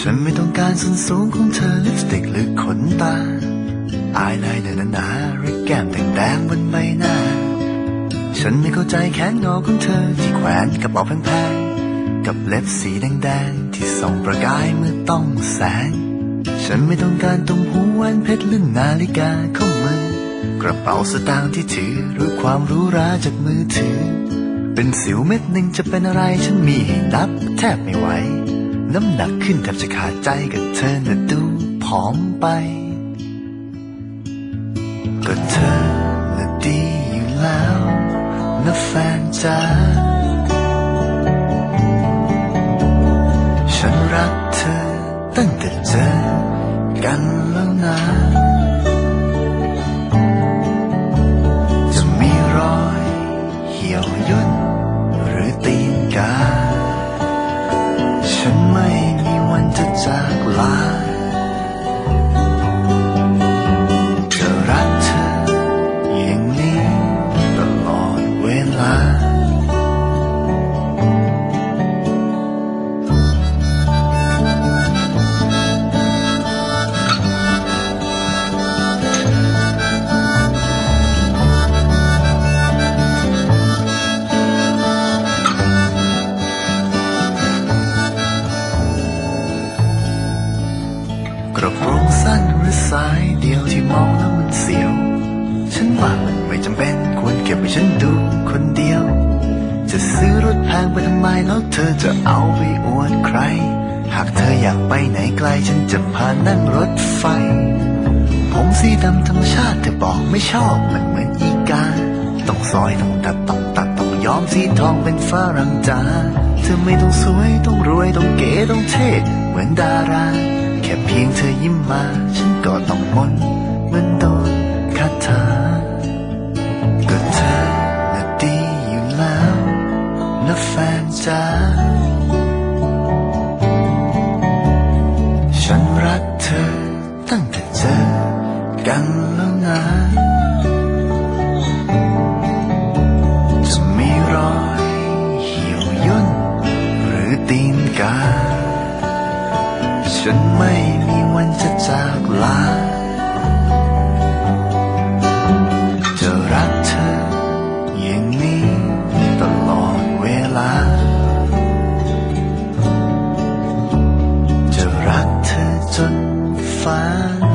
ฉันไม่ต้องการส่วนสูงของเธอลิปสติกหรือขนตา อายไลเนอร์หนาๆหรือแก้มแดงๆบนใบหน้า ฉันไม่เข้าใจแขนงอของเธอที่แขวนกระเป๋าแพงๆ กับเล็บสีแดงๆ ที่ส่องประกายเมื่อต้องแสง ฉันไม่ต้องการตุ้มหูแหวนเพชรหรือนาฬิกาข้อมือ กระเป๋าสตางค์ที่ถือหรือความรู้ราจากมือถือ เป็นสิวเม็ดหนึ่งจะเป็นอะไรฉันมีให้นับแทบไม่ไหว น้ำหนักขึ้นแทบจะขาดใจกับเธอน่ะดูผอมไป ก็เธอน่ะดีอยู่แล้วนะแฟนจ้าฉันรักเธอตั้งแต่เจอกันแล้วนะจะมีรอยเหี่ยวย่นหรือตีนกา จะซื้อรถแพงไปทำไมแล้วเธอจะเอาไปอวดใคร หากเธออยากไปไหนไกลฉันจะพานั่งรถไฟ ผมสีดำธรรมชาติเธอบอกไม่ชอบมันเหมือนอีกาต้องซอยต้องตัดต้องตัดต้องย้อมสีทองเป็นฝรั่งจ้าเธอไม่ต้องสวยต้องรวยต้องเก๋ต้องเท่เหมือนดารา แค่เพียงเธอยิ้มมา ฉันก็ต้องมน ฉันรักเธอตั้งแต่เจอกันแล้วนะจะมีรอยเหี่ยวย่นหรือตีนกา ฉันไม่มีวันจะจากลา จ